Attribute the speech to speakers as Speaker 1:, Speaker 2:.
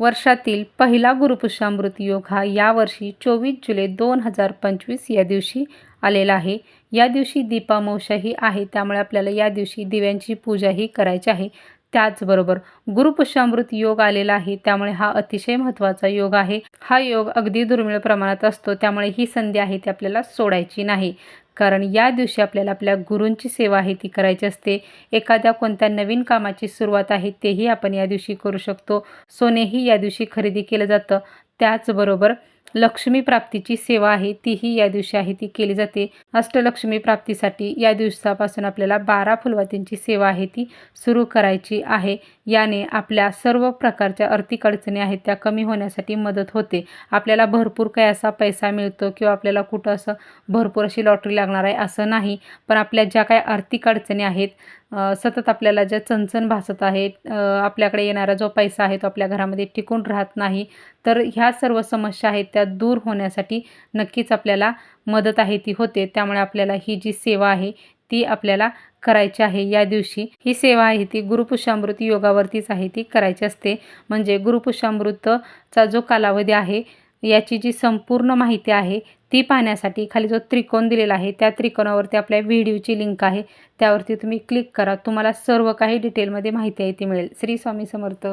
Speaker 1: वर्षातील पहिला गुरुपुष्यामृत योग हा यावर्षी चोवीस जुलै दोन हजार पंचवीस या दिवशी आलेला आहे. या दिवशी दीपामावशाही आहे. त्यामुळे आपल्याला या दिवशी दिव्यांची पूजाही करायची आहे. त्याचबरोबर गुरुपुष्यामृत योग आलेला आहे. त्यामुळे हा अतिशय महत्त्वाचा योग आहे. हा योग अगदी दुर्मिळ प्रमाणात असतो. त्यामुळे ही संधी आहे ती आपल्याला सोडायची नाही. कारण या दिवशी आपल्याला आपल्या गुरूंची सेवा आहे ती करायची असते. एखाद्या कोणत्या नवीन कामाची सुरुवात आहे तेही आपण या दिवशी करू शकतो. सोनेही या दिवशी खरेदी केलं जातं. त्याचबरोबर लक्ष्मी प्राप्तीची सेवा आहे तीही या दिवशी आहे ती केली जाते. अष्टलक्ष्मी प्राप्तीसाठी या दिवसापासून आपल्याला बारा फुलवातींची सेवा आहे ती सुरू करायची आहे. याने आपल्या सर्व प्रकारच्या आर्थिक अडचणी आहेत त्या कमी होण्यासाठी मदत होते. आपल्याला भरपूर काही असा पैसा मिळतो किंवा आपल्याला कुठं असं भरपूर अशी लॉटरी लागणार आहे असं नाही. पण आपल्या ज्या काही आर्थिक अडचणी आहेत सतत आपल्याला ज्या चणचण भासत आहेत आपल्याकडे येणारा जो पैसा आहे तो आपल्या घरामध्ये टिकून राहत नाही तर ह्या सर्व समस्या आहेत त्या दूर होण्यासाठी नक्कीच आपल्याला मदत आहे ती होते. त्यामुळे आपल्याला ही जी सेवा आहे ती आपल्याला करायची आहे. या दिवशी ही सेवा आहे ती गुरुपुष्यामृत योगावरतीच आहे ती करायची असते. म्हणजे गुरुपुष्यामृतचा जो कालावधी आहे याची जी संपूर्ण माहिती आहे ती पाहण्यासाठी खाली जो त्रिकोण दिलेला आहे त्या त्रिकोणावरती आपल्या व्हिडिओची लिंक आहे. त्यावरती तुम्ही क्लिक करा. तुम्हाला सर्व काही डिटेलमध्ये माहिती आहे ती मिळेल. श्री स्वामी समर्थ.